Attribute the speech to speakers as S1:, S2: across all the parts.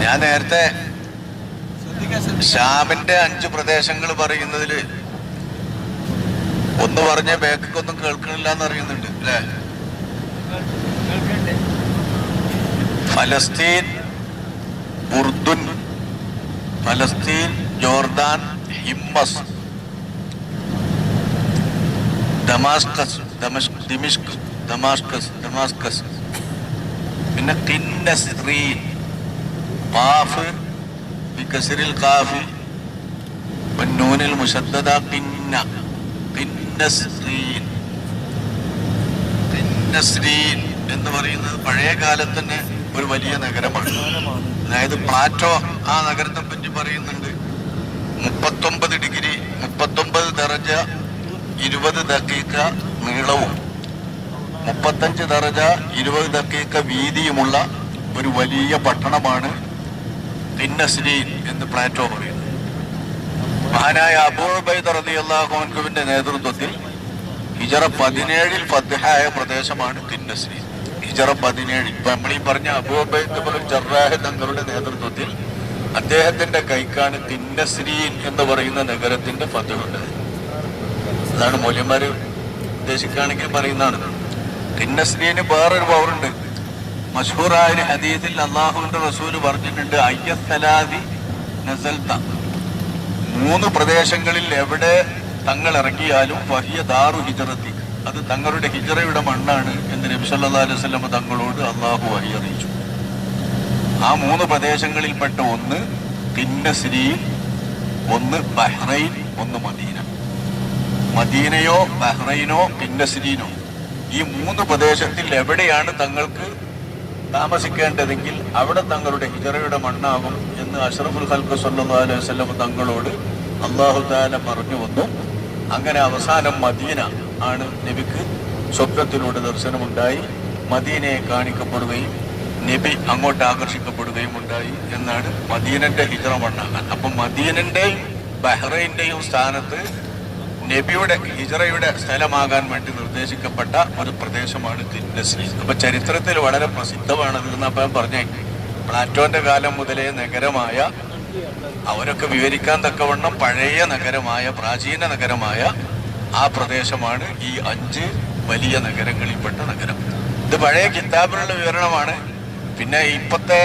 S1: ഞാൻ നേരത്തെ ഷാമിന്റെ അഞ്ച് പ്രദേശങ്ങൾ പറയുന്നതിൽ ഒന്ന് പറഞ്ഞ ബേക്കൊന്നും കേൾക്കണില്ല എന്ന് അറിയുന്നുണ്ട് അല്ലേ? ഫലസ്തീൻ ഉർദുൻ ഫലസ്തീൻ ജോർദാൻ ഹിമ്മസ് ഡമാസ്കസ് ദമഷ് ദിമിഷ്ക് ഡമാസ്കസ് ഡമാസ്കസ് പിന്നെ കിന്നസ്രീൻ കാഫ് بكسر കാഫി والنون المشددة കിന്ന قنسرين قنسرين എന്ന് പറയുന്നത് പഴയ കാലത്ത് തന്നെ ഒരു വലിയ നഗരമാണ്. അതായത് പ്ലാറ്റോ ആ നഗരത്തെ പറ്റി പറയുന്നുണ്ട്. മുപ്പത്തൊമ്പത് ഡിഗ്രി മുപ്പത്തൊമ്പത് ദറജ ഇരുപത് ദക്കീക്ക നീളവും. മുപ്പത്തഞ്ച് ദറജ ഇരുപത് ദക്കീക്ക വീതിയുമുള്ള ഒരു വലിയ പട്ടണമാണ് തിന്നസ്രീൻ എന്ന് പ്ലാറ്റോ പറയുന്നു. മഹാനായ അബൂബൈദ് റളിയല്ലാഹുവിന്റെ നേതൃത്വത്തിൽ ഹിജറ പതിനേഴിൽ ഫദ്ഹായ പ്രദേശമാണ് തിന്നസ്ലീൻ ഹിജറ പതിനേഴിൽ ഇപ്പൊ നമ്മൾ ഈ പറഞ്ഞ അബൂബൈദ് ജറാഹ് തങ്ങളുടെ നേതൃത്വത്തിൽ അദ്ദേഹത്തിന്റെ കൈക്കാണ് തിന്നസ്രീൻ എന്ന് പറയുന്ന നഗരത്തിന്റെ ഫതുണ്ടായത് അതാണ് മൂല്യന്മാര് ഉദ്ദേശിക്കുകയാണെങ്കിൽ പറയുന്നതാണ്. തിന്നസ്ലീന് വേറൊരു പവറുണ്ട് മഷൂറായ ഒരു ഹദീസിൽ അള്ളാഹുവിന്റെ റസൂൽ പറഞ്ഞിട്ടുണ്ട് അയ്യസ്ഥലാദി നസൽത്ത മൂന്ന് പ്രദേശങ്ങളിൽ എവിടെ തങ്ങൾ ഇറങ്ങിയാലും വഹിയ ദാറു ഹിജറത്തി. അത് തങ്ങളുടെ ഹിജറയുടെ മണ്ണാണ് എന്ന് നബി സല്ലല്ലാഹു അലൈഹി തങ്ങളോട് അള്ളാഹു വഹി അറിയിച്ചു. ആ മൂന്ന് പ്രദേശങ്ങളിൽപ്പെട്ട ഒന്ന് തിന്നസ്രീൻ ഒന്ന് ബഹ്റൈൻ ഒന്ന് മദീന. മദീനയോ ബഹ്റൈനോ പിന്നസ്രീനോ ഈ മൂന്ന് പ്രദേശത്തിൽ എവിടെയാണ് തങ്ങൾക്ക് താമസിക്കേണ്ടതെങ്കിൽ അവിടെ തങ്ങളുടെ ഹിജറയുടെ മണ്ണാകും എന്ന് അഷറഫുൽ ഖൽക്ക് സല്ലാ അലൈഹി വസല്ലം തങ്ങളോട് അള്ളാഹു താല പറഞ്ഞു വന്നു. അങ്ങനെ അവസാനം മദീന ആണ് നബിക്ക് സ്വപ്നത്തിലൂടെ ദർശനമുണ്ടായി. മദീനയെ കാണിക്കപ്പെടുകയും നബി അങ്ങോട്ട് ആകർഷിക്കപ്പെടുകയും ഉണ്ടായി എന്നാണ് മദീനന്റെ ഹിജറ മണ്ണാകാൻ അപ്പം മദീനന്റെയും ബഹ്റൈന്റെയും സ്ഥാനത്ത് നബിയുടെ ഹിജറയുടെ സ്ഥലമാകാൻ വേണ്ടി നിർദ്ദേശിക്കപ്പെട്ട ഒരു പ്രദേശമാണ് തിന്നസ്രീ അപ്പൊ ചരിത്രത്തിൽ വളരെ പ്രസിദ്ധമാണത് എന്ന് പറഞ്ഞേ. പ്ലാറ്റോന്റെ കാലം മുതലേ നഗരമായ അവരൊക്കെ വിവരിക്കാൻ തക്കവണ്ണം പഴയ നഗരമായ പ്രാചീന നഗരമായ ആ പ്രദേശമാണ് ഈ അഞ്ച് വലിയ നഗരങ്ങളിൽപ്പെട്ട നഗരം. ഇത് പഴയ കിതാബിലുള്ള വിവരണമാണ്. പിന്നെ ഇപ്പത്തെ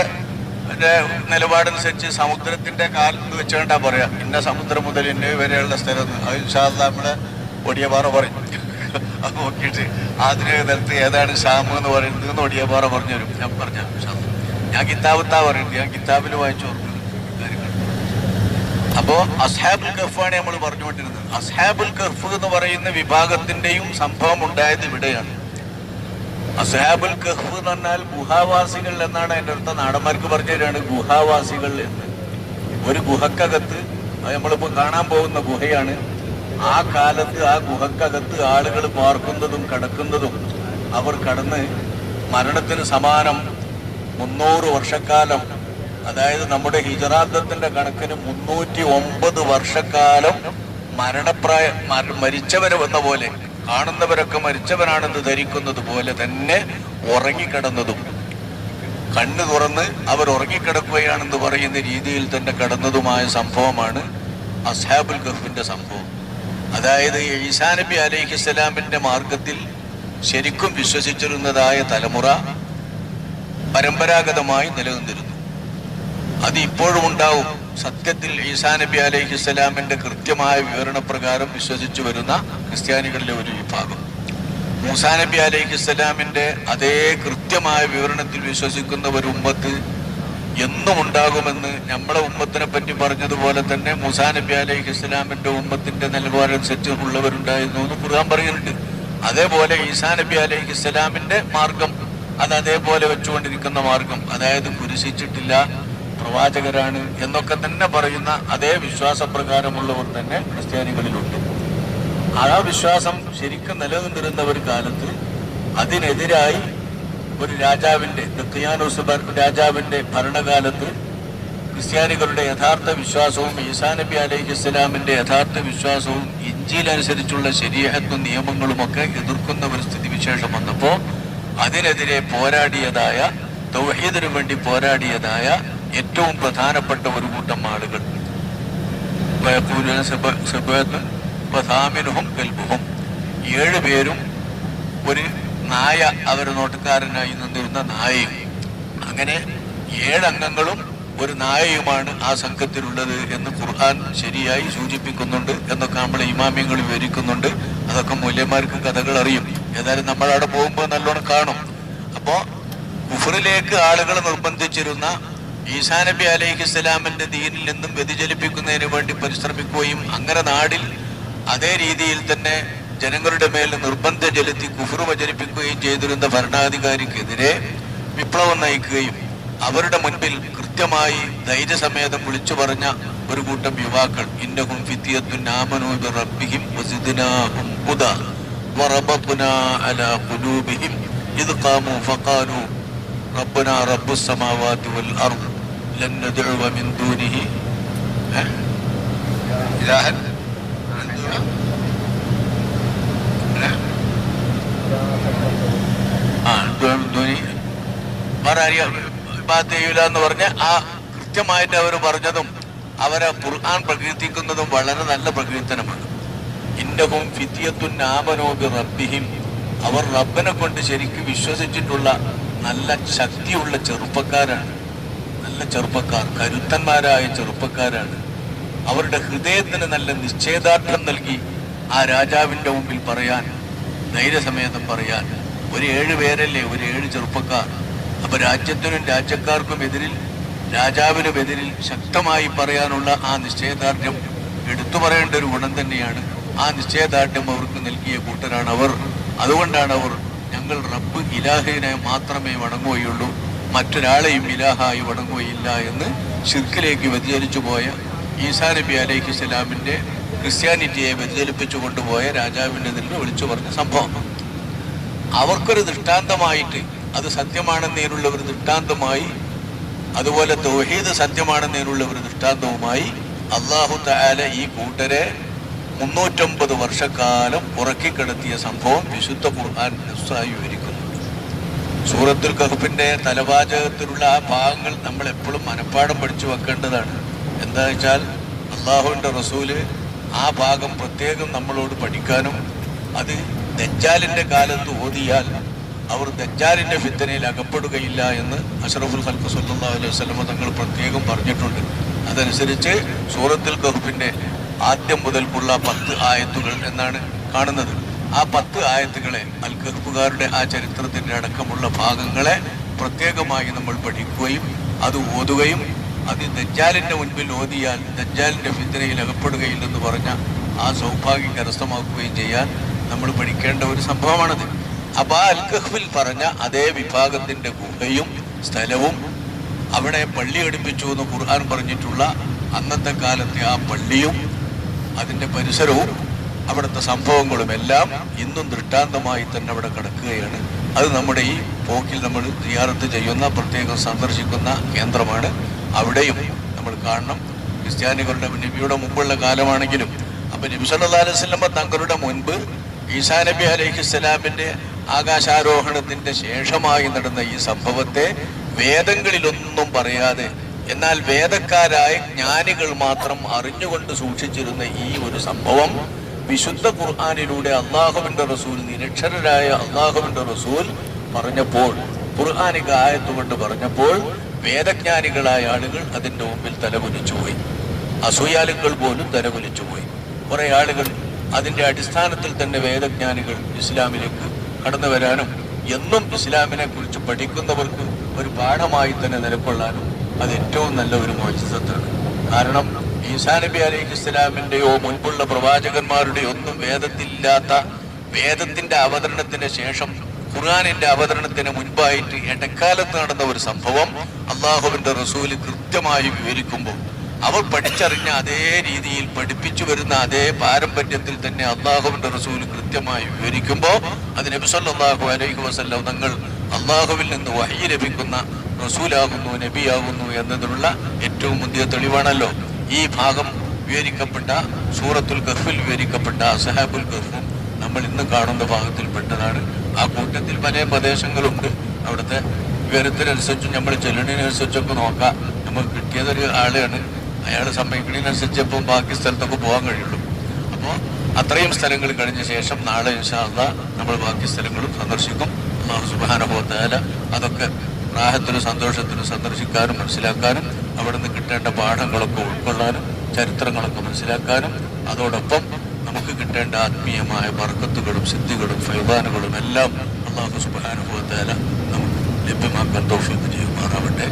S1: നിലപാടനുസരിച്ച് സമുദ്രത്തിന്റെ കാലത്ത് വെച്ചുകൊണ്ടാ പറയാ ഇന്ന സമുദ്രം മുതൽ ഇന്ന വരെയുള്ള സ്ഥലം. അത് നമ്മൾ ഒടിയപാറ പറയും. അത് നോക്കിയിട്ട് ആധുനിക തലത്ത് ഏതാണ് ഷാമ് എന്ന് പറയുന്നത് എന്ന് ഒടിയപാറ പറഞ്ഞു തരും. ഞാൻ പറഞ്ഞു ഞാൻ കിതാബത്താ പറയുന്നത്. ഞാൻ കിതാബിൽ വായിച്ചു അപ്പോ അസ്ഹാബുൽ കഫാണ് നമ്മൾ പറഞ്ഞുകൊണ്ടിരുന്നത്. അസ്ഹാബുൽ കഫ് എന്ന് പറയുന്ന വിഭാഗത്തിന്റെയും സംഭവം ഉണ്ടായത് ഇവിടെയാണ്. അസ്ഹാബുൽ കഹ്ഫ് എന്ന് പറഞ്ഞാൽ ഗുഹാവാസികൾ എന്നാണ് എന്റെ അടുത്ത നാടന്മാർക്ക് പറഞ്ഞു തരാണ് ഗുഹാവാസികൾ എന്ന്. ഒരു ഗുഹക്കകത്ത് നമ്മളിപ്പോൾ നമ്മളിപ്പോ കാണാൻ പോകുന്ന ഗുഹയാണ്. ആ കാലത്ത് ആ ഗുഹക്കകത്ത് ആളുകൾ പാർക്കുന്നതും കിടക്കുന്നതും അവർ കടന്ന് മരണത്തിന് സമാനം മുന്നൂറ് വർഷക്കാലം അതായത് നമ്മുടെ ഹിജറാദത്തിന്റെ കണക്കിന് മുന്നൂറ്റി ഒമ്പത് വർഷക്കാലം മരണപ്രായ മരിച്ചവരെ വന്ന പോലെ കാണുന്നവരൊക്കെ മരിച്ചവരാണെന്ന് ധരിക്കുന്നത് പോലെ തന്നെ ഉറങ്ങിക്കിടന്നതും. കണ്ണു തുറന്ന് അവർ ഉറങ്ങിക്കിടക്കുകയാണെന്ന് പറയുന്ന രീതിയിൽ തന്നെ കടന്നതുമായ സംഭവമാണ് അസാബുൽ ഗഫിന്റെ സംഭവം. അതായത് ഈസാ നബി അലൈഹിസ്സലാമിന്റെ മാർഗത്തിൽ ശരിക്കും വിശ്വസിച്ചിരുന്നതായ തലമുറ പരമ്പരാഗതമായി നിലനിന്നിരുന്നു. അത് ഇപ്പോഴും ഉണ്ടാവും. സത്യത്തിൽ ഈസാ നബി അലൈഹി സ്വലാമിന്റെ കൃത്യമായ വിവരണപ്രകാരം വിശ്വസിച്ചു വരുന്ന ക്രിസ്ത്യാനികളിലെ ഒരു വിഭാഗം. മൂസാ നബി അലൈഹി സ്വലാമിന്റെ അതേ കൃത്യമായ വിവരണത്തിൽ വിശ്വസിക്കുന്ന ഒരു ഉമ്മത്ത് എന്നും ഉണ്ടാകുമെന്ന് നമ്മളെ ഉമ്മത്തിനെ പറ്റി പറഞ്ഞതുപോലെ തന്നെ മൂസാ നബി അലൈഹി സ്വലാമിന്റെ ഉമ്മത്തിന്റെ നിലവാരനുസരിച്ച് ഉള്ളവരുണ്ടായിരുന്നു എന്ന് ഖുർആൻ പറയുന്നുണ്ട്. അതേപോലെ ഈസാ നബി അലൈഹി സ്വലാമിന്റെ മാർഗം അത് അതേപോലെ വെച്ചുകൊണ്ടിരിക്കുന്ന മാർഗം അതായത് കുരിശിച്ചിട്ടില്ല പ്രവാചകരാണ് എന്നൊക്കെ തന്നെ പറയുന്ന അതേ വിശ്വാസപ്രകാരമുള്ളവർ തന്നെ ക്രിസ്ത്യാനികളിലുണ്ട്. ആ വിശ്വാസം ശരിക്കും നിലനിന്നിരുന്ന ഒരു കാലത്ത് അതിനെതിരായി ഒരു രാജാവിന്റെ ദക്കിയാനോസ് രാജാവിന്റെ ഭരണകാലത്ത് ക്രിസ്ത്യാനികളുടെ യഥാർത്ഥ വിശ്വാസവും ഈസാ നബി അലൈഹി ഇസ്ലാമിന്റെ യഥാർത്ഥ വിശ്വാസവും ഇഞ്ചിയിലനുസരിച്ചുള്ള ശരീരത്വ നിയമങ്ങളുമൊക്കെ എതിർക്കുന്ന ഒരു സ്ഥിതിവിശേഷം വന്നപ്പോൾ അതിനെതിരെ പോരാടിയതായ തൗഹീദിനു വേണ്ടി പോരാടിയതായ ഏറ്റവും പ്രധാനപ്പെട്ട ഒരു കൂട്ടം ആളുകൾ. വയക്കൂലുന കെൽബുഹും. ഏഴ് പേരും ഒരു നായ അവരുടെ നോട്ടക്കാരനായി നിന്നിരുന്ന നായയും. അങ്ങനെ ഏഴംഗങ്ങളും ഒരു നായയുമാണ് ആ സംഘത്തിലുള്ളത് എന്ന് ഖുർആൻ ശരിയായി സൂചിപ്പിക്കുന്നുണ്ട് എന്നൊക്കെ നമ്മൾ ഇമാമ്യങ്ങൾ വിവരിക്കുന്നുണ്ട്. അതൊക്കെ മൂല്യന്മാർക്ക് കഥകൾ അറിയും. ഏതായാലും നമ്മൾ അവിടെ പോകുമ്പോൾ നല്ലോണം കാണും. അപ്പോ കുഫറിലേക്ക് ആളുകൾ നിർബന്ധിച്ചിരുന്ന ഈസാ നബി അലൈഹി ദീനിൽ നിന്നും വ്യതിചലിപ്പിക്കുന്നതിന് വേണ്ടി പരിശ്രമിക്കുകയും അങ്ങനെ നാടിൽ അതേ രീതിയിൽ തന്നെ ജനങ്ങളുടെ മേൽ നിർബന്ധം ചെലുത്തി കുഫുറു പ്രചരിപ്പിക്കുകയും ചെയ്തിരുന്ന ഭരണാധികാരിക്കെതിരെ വിപ്ലവം നയിക്കുകയും അവരുടെ മുൻപിൽ കൃത്യമായി ധൈര്യസമേതം വിളിച്ചു പറഞ്ഞ ഒരു കൂട്ടം യുവാക്കൾ ഇന്നഹും ഫിത്തിയത്തുൻ ആമനൂബി റബ്ബിഹിം വസിദ്നാഹും ഹുദ വറബബ്ന അലാ ഖുലൂബിഹിം ഇദ് ഖാമു ഫഖാലു റബ്ബന റബ്ബുസ് സമാവാതി വൽ അർദ് لن ندعو من دونه ها؟ إلها ها؟ ആ ധ്വനി വേറെ ആരെയും ഇബാദത്ത് ചെയ്യൂല എന്ന് പറഞ്ഞ് ആ കൃത്യമായിട്ട് അവർ പറഞ്ഞതും അവരെ ഖുർആൻ പ്രകീർത്തിക്കുന്നതും വളരെ നല്ല പ്രകീർത്തനമാണ് ഇന്നഹും ഫിത്തിയത്തുൻ ആമനോബി റബ്ബിഹിം അവർ റബ്ബനെ കൊണ്ട് ശരിക്കും വിശ്വസിച്ചിട്ടുള്ള നല്ല ശക്തിയുള്ള ചെറുപ്പക്കാരാണ് നല്ല ചെറുപ്പക്കാർ കരുത്തന്മാരായ ചെറുപ്പക്കാരാണ്. അവരുടെ ഹൃദയത്തിന് നല്ല നിശ്ചയദാർഢ്യം നൽകി ആ രാജാവിന്റെ മുമ്പിൽ പറയാൻ ധൈര്യസമേതം പറയാൻ ഒരു ഏഴ് പേരല്ലേ ഒരു ഏഴ് ചെറുപ്പക്കാർ. അപ്പൊ രാജ്യത്തിനും രാജ്യക്കാർക്കും എതിരിൽ രാജാവിനും എതിരിൽ ശക്തമായി പറയാനുള്ള ആ നിശ്ചയദാർഢ്യം എടുത്തു പറയേണ്ട ഒരു ഗുണം തന്നെയാണ് ആ നിശ്ചയദാർഢ്യം അവർക്ക് നൽകിയ കൂട്ടരാണ് അവർ. അതുകൊണ്ടാണ് അവർ ഞങ്ങൾ റബ്ബ് ഇലാഹിനെ മാത്രമേ വണങ്ങുകയുള്ളൂ മറ്റൊരാളെയും ഇലാഹായി വണങ്ങുകയില്ല എന്ന് ഷിർക്കിലേക്ക് വ്യതിചലിച്ചു പോയ ഈസാ നബി അലൈഹി സ്വലാമിന്റെ ക്രിസ്ത്യാനിറ്റിയെ വ്യതിചലിപ്പിച്ചു കൊണ്ടുപോയ രാജാവിന്റെ നിന്ന് വിളിച്ചു പറഞ്ഞ സംഭവം അവർക്കൊരു ദൃഷ്ടാന്തമായിട്ട് അത് സത്യമാണെന്നതിനുള്ള ഒരു ദൃഷ്ടാന്തമായി അതുപോലെ തൗഹീദ് സത്യമാണെന്നതിനുള്ള ഒരു ദൃഷ്ടാന്തവുമായി അള്ളാഹു തആല ഈ കൂട്ടരെ മുന്നൂറ്റമ്പത് വർഷക്കാലം ഉറക്കിക്കിടത്തിയ സംഭവം വിശുദ്ധ ഖുർആൻ നസ്സായി വിവരിക്കുന്നുണ്ട് സൂറത്തുൽ കഹഫിന്റെ തലവാചകത്തിലുള്ള ആ ഭാഗങ്ങൾ നമ്മൾ എപ്പോഴും മനഃപ്പാടം പഠിച്ചു വെക്കേണ്ടതാണ്. എന്താ വെച്ചാൽ അള്ളാഹുവിന്റെ റസൂൽ ആ ഭാഗം പ്രത്യേകം നമ്മളോട് പഠിക്കാനും അത് ദജ്ജാലിന്റെ കാലത്ത് ഓതിയാൽ അവർ ദജ്ജാലിന്റെ ഫിത്തനയിൽ അകപ്പെടുകയില്ല എന്ന് അഷറഫുൽ ഖൽക്ക് സല്ലല്ലാഹു അലൈഹി വസല്ലമ തങ്ങൾ പ്രത്യേകം പറഞ്ഞിട്ടുണ്ട്. അതനുസരിച്ച് സൂറത്തുൽ കഹഫിന്റെ ആദ്യം മുതൽക്കുള്ള പത്ത് ആയത്തുകൾ എന്നാണ് കാണുന്നത്. ആ പത്ത് ആയത്തുകളെ അൽ കഹ്ഫുകാരുടെ ആ ചരിത്രത്തിന്റെ അടക്കമുള്ള ഭാഗങ്ങളെ പ്രത്യേകമായി നമ്മൾ പഠിക്കുകയും അത് ഓതുകയും അത് ദജ്ജാലിന്റെ മുൻപിൽ ഓതിയാൽ ദജ്ജാലിന്റെ ഫിത്തനയിൽ അകപ്പെടുകയില്ലെന്ന് പറഞ്ഞ ആ സൗഭാഗ്യം കരസ്ഥമാക്കുകയും ചെയ്യാൻ നമ്മൾ പഠിക്കേണ്ട ഒരു സംഭവമാണത്. അപ്പോൾ ആ അൽ പറഞ്ഞ അതേ വിഭാഗത്തിന്റെ ഗുഹയും സ്ഥലവും അവിടെ പള്ളി അടുപ്പിച്ചു എന്ന് ഖുർആൻ പറഞ്ഞിട്ടുള്ള അന്നത്തെ കാലത്തെ ആ പള്ളിയും അതിന്റെ പരിസരവും അവിടുത്തെ സംഭവങ്ങളും എല്ലാം ഇന്നും ദൃഷ്ടാന്തമായി തന്നെ അവിടെ കിടക്കുകയാണ്. അത് നമ്മുടെ ഈ പോക്കിൽ നമ്മൾ തയ്യാറത്ത് ചെയ്യുന്ന പ്രത്യേകം സന്ദർശിക്കുന്ന കേന്ദ്രമാണ്. അവിടെയും നമ്മൾ കാണണം. ക്രിസ്ത്യാനികളുടെ നബിയുടെ മുമ്പുള്ള കാലമാണെങ്കിലും അപ്പൊ നബി തങ്ങളുടെ മുൻപ് ഈസാ നബി അലൈഹി സ്വലാമിന്റെ ആകാശാരോഹണത്തിന്റെ ശേഷമായി നടന്ന ഈ സംഭവത്തെ വേദങ്ങളിലൊന്നും പറയാതെ എന്നാൽ വേദക്കാരായ ജ്ഞാനികൾ മാത്രം അറിഞ്ഞുകൊണ്ട് സൂക്ഷിച്ചിരുന്ന ഈ ഒരു സംഭവം വിശുദ്ധ ഖുർആാനിലൂടെ അള്ളാഹുവിന്റെ റസൂൽ നിരക്ഷരരായ അള്ളാഹുവിന്റെ റസൂൽ പറഞ്ഞപ്പോൾ ഖുർആാനിക ആയത്തുകൊണ്ട് പറഞ്ഞപ്പോൾ വേദജ്ഞാനികളായ ആളുകൾ അതിന്റെ മുമ്പിൽ തലകുലിച്ചു പോയി. അസൂയാലുക്കൾ പോലും തലകുലിച്ചു പോയി. കുറെ ആളുകൾ അതിന്റെ അടിസ്ഥാനത്തിൽ തന്നെ വേദജ്ഞാനികൾ ഇസ്ലാമിലേക്ക് കടന്നു വരാനും എന്നും ഇസ്ലാമിനെ കുറിച്ച് പഠിക്കുന്നവർക്ക് ഒരു പാഠമായി തന്നെ നിലകൊള്ളാനും അത് ഏറ്റവും നല്ല ഒരു മോചിതത്വമാണ്. കാരണം ഈസാ നബി അലൈഹി മുൻപുള്ള പ്രവാചകന്മാരുടെയോ ഒന്നും വേദത്തിലില്ലാത്ത വേദത്തിന്റെ അവതരണത്തിന് ശേഷം ഖുർആാനിന്റെ അവതരണത്തിന് മുൻപായിട്ട് ഇടക്കാലത്ത് നടന്ന ഒരു സംഭവം അള്ളാഹുവിന്റെ റസൂൽ കൃത്യമായി വിവരിക്കുമ്പോൾ അവർ പഠിച്ചറിഞ്ഞ അതേ രീതിയിൽ പഠിപ്പിച്ചു വരുന്ന അതേ പാരമ്പര്യത്തിൽ തന്നെ അള്ളാഹുവിന്റെ റസൂൽ കൃത്യമായി വിവരിക്കുമ്പോൾ അത് നബി സല്ലല്ലാഹു അലൈഹി വസല്ലം തങ്ങൾ അള്ളാഹുവിൽ നിന്ന് വഹി ലഭിക്കുന്ന റസൂലാകുന്നു നബിയാകുന്നു എന്നതിനുള്ള ഏറ്റവും മുന്തിയ തെളിവാണല്ലോ. ഈ ഭാഗം വിവരിക്കപ്പെട്ട സൂറത്തുൽ ഗഫിൽ വിവരിക്കപ്പെട്ട അസഹാബുൽ ഗഫും നമ്മൾ ഇന്ന് കാണുന്ന ഭാഗത്തിൽ ഭാഗത്തിൽപ്പെട്ടതാണ് ആ കൂട്ടത്തിൽ പല പ്രദേശങ്ങളുണ്ട്. അവിടുത്തെ വിവരത്തിനനുസരിച്ച് നമ്മൾ ചെല്ലണിനനുസരിച്ചൊക്കെ നോക്കാം. നമുക്ക് കിട്ടിയതൊരു ആളെയാണ്. അയാൾ സമ്മതിക്കുന്നതിനനുസരിച്ച് ഇപ്പം ബാക്കി സ്ഥലത്തൊക്കെ പോകാൻ കഴിയുള്ളൂ. അപ്പോൾ അത്രയും സ്ഥലങ്ങൾ കഴിഞ്ഞ ശേഷം നാളെ ഇൻഷാല്ല നമ്മൾ ബാക്കി സ്ഥലങ്ങളും സന്ദർശിക്കും. അള്ളാഹു അതൊക്കെ പ്രാഹത്തിനും സന്തോഷത്തിനും സന്ദർശിക്കാനും മനസ്സിലാക്കാനും അവിടെ നിന്ന് കിട്ടേണ്ട പാഠങ്ങളൊക്കെ ഉൾക്കൊള്ളാനും ചരിത്രങ്ങളൊക്കെ മനസ്സിലാക്കാനും അതോടൊപ്പം നമുക്ക് കിട്ടേണ്ട ആത്മീയമായ ബർക്കത്തുകളും സിദ്ധികളും ഫൈബാനുകളും എല്ലാം അള്ളാഹു സുബാനുഭവത്തേല നമുക്ക് ലഭ്യമാക്കാൻ തോഫിക്ക് ചെയ്യുമാറാവട്ടെ.